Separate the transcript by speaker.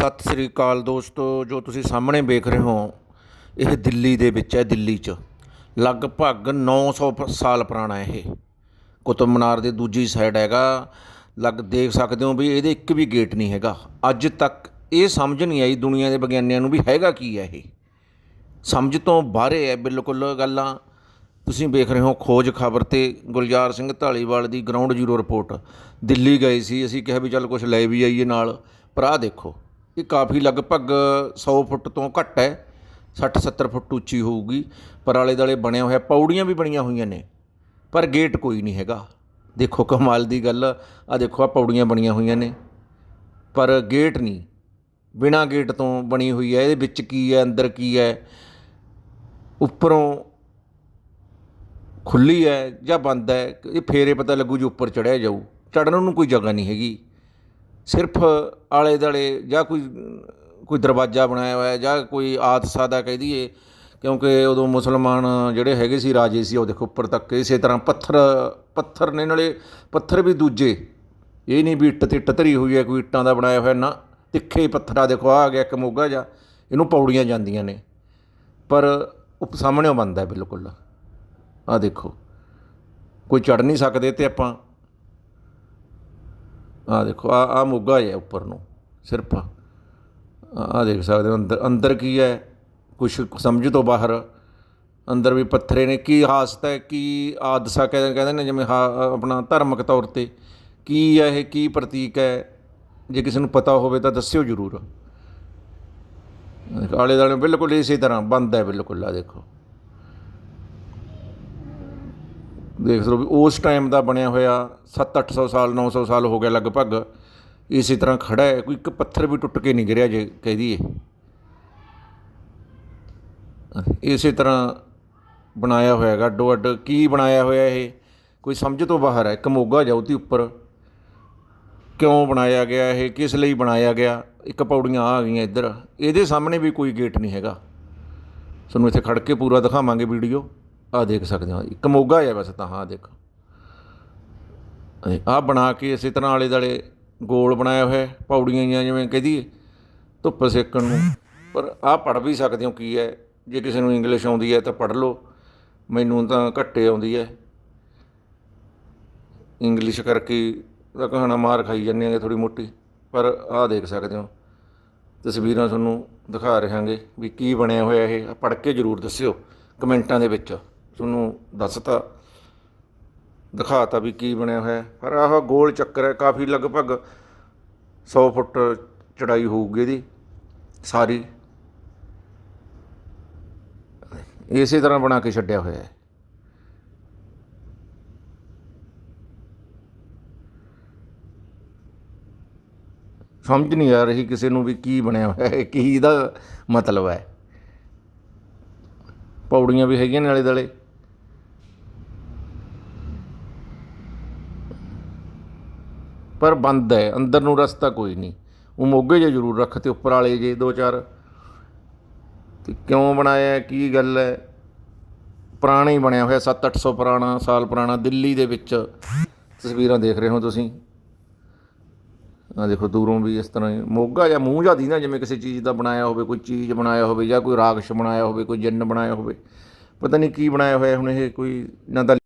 Speaker 1: ਸਤਿ ਸ੍ਰੀ ਅਕਾਲ ਦੋਸਤੋ, ਜੋ ਤੁਸੀਂ ਸਾਹਮਣੇ ਵੇਖ ਰਹੇ ਹੋ, ਇਹ ਦਿੱਲੀ ਦੇ ਵਿੱਚ ਹੈ, ਦਿੱਲੀ 'ਚ। ਲਗਭਗ 900 ਪ- ਸਾਲ ਪੁਰਾਣਾ ਇਹ। ਕੁਤਬ ਮਨਾਰ ਦੇ ਦੂਜੀ ਸਾਈਡ ਹੈਗਾ। ਲੱਗ, ਦੇਖ ਸਕਦੇ ਹੋ ਵੀ ਇਹਦੇ ਇੱਕ ਵੀ ਗੇਟ ਨਹੀਂ ਹੈਗਾ। ਅੱਜ ਤੱਕ ਇਹ ਸਮਝ ਨਹੀਂ ਆਈ ਦੁਨੀਆ ਦੇ ਵਿਗਿਆਨੀਆਂ ਨੂੰ ਵੀ ਹੈਗਾ ਕੀ ਹੈ ਇਹ। ਸਮਝ ਤੋਂ ਬਾਹਰੇ ਹੈ ਬਿਲਕੁਲ ਗੱਲਾਂ। ਤੁਸੀਂ ਵੇਖ ਰਹੇ ਹੋ ਖੋਜ ਖਬਰ ਤੇ ਗੁਲਜ਼ਾਰ ਸਿੰਘ ਢਾਲੀਵਾਲ ਦੀ ਗਰਾਊਂਡ ਜ਼ੀਰੋ ਰਿਪੋਰਟ ਦਿੱਲੀ ਗਏ ਸੀ, ਅਸੀਂ ਕਿਹਾ ਵੀ ਚੱਲ ਕੁਝ ਲੈ ਵੀ ਆਈਏ ਨਾਲ। ਪਰ ਆਹ ਦੇਖੋ ਇਹ ਕਾਫੀ ਲਗਭਗ 100 ਫੁੱਟ ਤੋਂ ਘੱਟ ਹੈ 60 70 ਫੁੱਟ ਉੱਚੀ ਹੋਊਗੀ, ਪਰ ਆਲੇ ਦਾਲੇ ਬਣਿਆ ਹੋਇਆ, ਪੌੜੀਆਂ ਵੀ ਬਣੀਆਂ ਹੋਈਆਂ ਨੇ, ਪਰ ਗੇਟ ਕੋਈ ਨਹੀਂ ਹੈਗਾ। ਦੇਖੋ ਕਮਾਲ ਦੀ ਗੱਲ ਆ ਦੇਖੋ ਆ ਪੌੜੀਆਂ ਬਣੀਆਂ ਹੋਈਆਂ ਨੇ, ਪਰ ਗੇਟ ਨਹੀਂ, ਬਿਨਾ ਗੇਟ ਤੋਂ ਬਣੀ ਹੋਈ ਹੈ, ਇਹਦੇ ਵਿੱਚ ਕੀ ਹੈ, ਅੰਦਰ ਕੀ ਹੈ, ਉੱਪਰੋਂ ਖੁੱਲੀ ਹੈ ਜਾਂ ਬੰਦ ਹੈ, ਇਹ ਫੇਰੇ ਪਤਾ ਲੱਗੂ ਜੇ ਉੱਪਰ ਚੜਿਆ ਜਾਊ ਚੜਨ ਨੂੰ ਕੋਈ ਜਗ੍ਹਾ ਨਹੀਂ ਹੈਗੀ। ਸਿਰਫ ਆਲੇ ਦੁਆਲੇ ਜਾਂ ਕੋਈ ਕੋਈ ਦਰਵਾਜ਼ਾ ਬਣਾਇਆ ਹੋਇਆ, ਜਾਂ ਕੋਈ ਆਦਸਾ ਦਾ ਕਹਿ ਦਈਏ, ਕਿਉਂਕਿ ਉਦੋਂ ਮੁਸਲਮਾਨ ਜਿਹੜੇ ਹੈਗੇ ਸੀ ਰਾਜੇ ਸੀ, ਉਹ ਦੇਖੋ ਉੱਪਰ ਤੱਕ ਇਸੇ ਤਰ੍ਹਾਂ ਪੱਥਰ ਪੱਥਰ ਨੇ ਨਾਲੇ ਪੱਥਰ ਵੀ ਦੂਜੇ। ਇਹ ਨਹੀਂ ਵੀ ਇੱਟ ਤੇ ਇੱਟ ਧਰੀ ਹੋਈ ਹੈ, ਕੋਈ ਇੱਟਾਂ ਦਾ ਬਣਾਇਆ ਹੋਇਆ ਨਾ, ਤਿੱਖੇ ਪੱਥਰਾਂ ਦੇਖੋ, ਆਹ ਆ ਗਿਆ ਇੱਕ ਮੋਗਾ ਜਾਂ ਇਹਨੂੰ ਪੌੜੀਆਂ ਜਾਂਦੀਆਂ ਨੇ। ਪਰ ਉਹ ਸਾਹਮਣੇ ਬੰਦਾ ਹੈ ਬਿਲਕੁਲ। ਆ ਦੇਖੋ, ਕੋਈ ਚੜ ਨਹੀਂ ਸਕਦੇ ਤੇ ਆਪਾਂ ਆ ਦੇਖੋ ਆ ਆ ਮੋਗਾ ਹੈ ਉੱਪਰ ਨੂੰ, ਸਿਰਫ। ਆ ਦੇਖ ਸਕਦੇ ਹੋ, ਅੰਦਰ ਅੰਦਰ ਕੀ ਹੈ, ਕੁਛ ਸਮਝ ਤੋਂ ਬਾਹਰ। ਅੰਦਰ ਵੀ ਪੱਥਰੇ ਨੇ, ਕੀ ਹਾਸਤ ਹੈ, ਕੀ ਆਦਸਾ ਕਹਿੰਦੇ ਕਹਿੰਦੇ ਨੇ, ਜਿਵੇਂ ਹਾ- ਆਪਣਾ ਧਾਰਮਿਕ ਤੌਰ ਤੇ। ਕੀ ਹੈ ਇਹ, ਕੀ ਪ੍ਰਤੀਕ ਹੈ, ਜੇ ਕਿਸੇ ਨੂੰ ਪਤਾ ਹੋਵੇ ਤਾਂ ਦੱਸਿਓ ਜ਼ਰੂਰ। ਆਲੇ ਦਾਲੇ ਬਿਲਕੁਲ ਇਸੇ ਤਰ੍ਹਾਂ, ਬੰਦ ਹੈ ਬਿਲਕੁਲ ਆ ਦੇਖੋ। ਦੇਖ ਲਓ ਵੀ ਉਸ ਟਾਈਮ ਦਾ ਬਣਿਆ ਹੋਇਆ 7-800 ਸਾਲ 900 ਸਾਲ ਹੋ ਗਿਆ ਲਗਭਗ, ਇਸੇ ਤਰ੍ਹਾਂ ਖੜਾ ਹੈ, ਕੋਈ ਇੱਕ ਪੱਥਰ ਵੀ ਟੁੱਟ ਕੇ ਨਹੀਂ ਗਿਰਿਆ ਜੇ ਕਹਿ ਦਈਏ। ਇਸੇ ਤਰ੍ਹਾਂ ਬਣਾਇਆ ਹੋਇਆ ਹੈਗਾ ਅੱਡੋ ਅੱਡ ਕੀ ਬਣਾਇਆ ਹੋਇਆ ਇਹ? ਕੋਈ ਸਮਝ ਤੋਂ ਬਾਹਰ ਹੈ, ਇੱਕ ਮੋਗਾ ਜਾਊ ਤੀ ਉੱਪਰ। ਕਿਉਂ ਬਣਾਇਆ ਗਿਆ ਇਹ? ਕਿਸ ਲਈ ਬਣਾਇਆ ਗਿਆ? ਇੱਕ ਪੌੜੀਆਂ ਆ ਗਈਆਂ ਇੱਧਰ। ਇਹਦੇ ਸਾਹਮਣੇ ਵੀ ਕੋਈ ਗੇਟ ਨਹੀਂ ਹੈਗਾ। ਤੁਹਾਨੂੰ ਇੱਥੇ ਖੜ ਕੇ ਪੂਰਾ ਦਿਖਾਵਾਂਗੇ ਵੀਡੀਓ ਆ ਦੇਖ ਸਕਦੇ ਹੋ ਇੱਕ ਮੋਗਾ ਹੈ ਵੈਸੇ ਤਾਂ ਹਾਂ ਦੇਖ। ਆ ਬਣਾ ਕੇ ਇਸੇ ਤਰ੍ਹਾਂ ਆਲੇ ਦਾਲੇ ਗੋਲ ਬਣਾਇਆ ਹੋਇਆ ਹੈ, ਪੌੜੀਆਂ ਜਿਹੀਆਂ ਜਿਵੇਂ ਕਹਦੀ ਧੁੱਪ ਸੇਕਣ ਨੂੰ। ਪਰ ਆ ਪੜ ਵੀ ਸਕਦੇ ਹੋ ਕੀ ਹੈ ਜੇ ਕਿਸੇ ਨੂੰ ਇੰਗਲਿਸ਼ ਆਉਂਦੀ ਹੈ ਤਾਂ ਪੜ ਲਓ ਮੈਨੂੰ ਤਾਂ ਘੱਟੇ ਆਉਂਦੀ ਹੈ। ਇੰਗਲਿਸ਼ ਕਰਕੇ ਤਾਂ ਕਹਾਣਾ ਮਾਰ ਖਾਈ ਜਾਂਦੇ ਆ ਥੋੜੀ ਮੋਟੀ ਪਰ ਆਹ ਦੇਖ ਸਕਦੇ ਹੋ। ਤਸਵੀਰਾਂ ਤੁਹਾਨੂੰ ਦਿਖਾ ਰਹਾਂਗੇ ਵੀ ਕੀ ਬਣਿਆ ਹੋਇਆ ਇਹ ਪੜ੍ਹ ਕੇ ਜ਼ਰੂਰ ਦੱਸਿਓ ਕਮੈਂਟਾਂ ਦੇ ਵਿੱਚ। ਤੁਹਾਨੂੰ ਦੱਸਤਾ, ਦਿਖਾਤਾ ਵੀ ਕੀ ਬਣਿਆ ਹੋਇਆ। ਪਰ ਆਹ ਗੋਲ ਚੱਕਰ ਹੈ, ਕਾਫੀ ਲਗਭਗ 100 ਫੁੱਟ ਚੜਾਈ ਹੋਊਗੀ ਇਹਦੀ, ਸਾਰੀ। ਇਸੇ ਤਰ੍ਹਾਂ ਬਣਾ ਕੇ ਛੱਡਿਆ ਹੋਇਆ ਹੈ। ਸਮਝ ਨਹੀਂ ਆ ਰਹੀ ਕਿਸੇ ਨੂੰ ਵੀ ਕੀ ਬਣਿਆ ਹੋਇਆ ਹੈ, ਕੀ ਇਹਦਾ ਮਤਲਬ ਹੈ। ਪੌੜੀਆਂ ਵੀ ਹੈਗੀਆਂ ਨੇ ਆਲੇ ਪਰ ਬੰਦ ਹੈ, ਅੰਦਰ ਨੂੰ ਰਸਤਾ ਕੋਈ ਨਹੀਂ। ਉਹ ਮੋਗੇ ਜੇ ਜ਼ਰੂਰ ਰੱਖ ਤੇ ਉੱਪਰ ਵਾਲੇ ਜੇ ਦੋ ਚਾਰ। ਤੇ ਕਿਉਂ ਬਣਾਇਆ ਕੀ ਗੱਲ ਹੈ? ਪੁਰਾਣਾ ਹੀ ਬਣਿਆ ਹੋਇਆ 7-800 ਪੁਰਾਣਾ, ਸਾਲ ਪੁਰਾਣਾ, ਦਿੱਲੀ ਦੇ ਵਿੱਚ। ਤਸਵੀਰਾਂ ਦੇਖ ਰਹੇ ਹੋ ਤੁਸੀਂ। ਆ ਦੇਖੋ, ਦੂਰੋਂ ਵੀ ਇਸ ਤਰ੍ਹਾਂ ਹੀ। ਮੋਗਾ ਜਾਂ ਮੂੰਹ ਜਾਂ ਨਾ ਜਿਵੇਂ ਕਿਸੇ ਚੀਜ਼ ਦਾ ਬਣਾਇਆ ਹੋਵੇ, ਕੋਈ ਚੀਜ਼ ਬਣਾਇਆ ਹੋਵੇ ਜਾਂ ਕੋਈ ਰਾਖਸ਼ ਬਣਾਇਆ ਹੋਵੇ, ਕੋਈ ਜਿੰਨ ਬਣਾਇਆ ਹੋਵੇ। ਪਤਾ ਨਹੀਂ ਕੀ ਬਣਾਇਆ ਹੋਇਆ ਹੁਣ ਇਹ, ਕੋਈ ਨਾ ਤਾਂ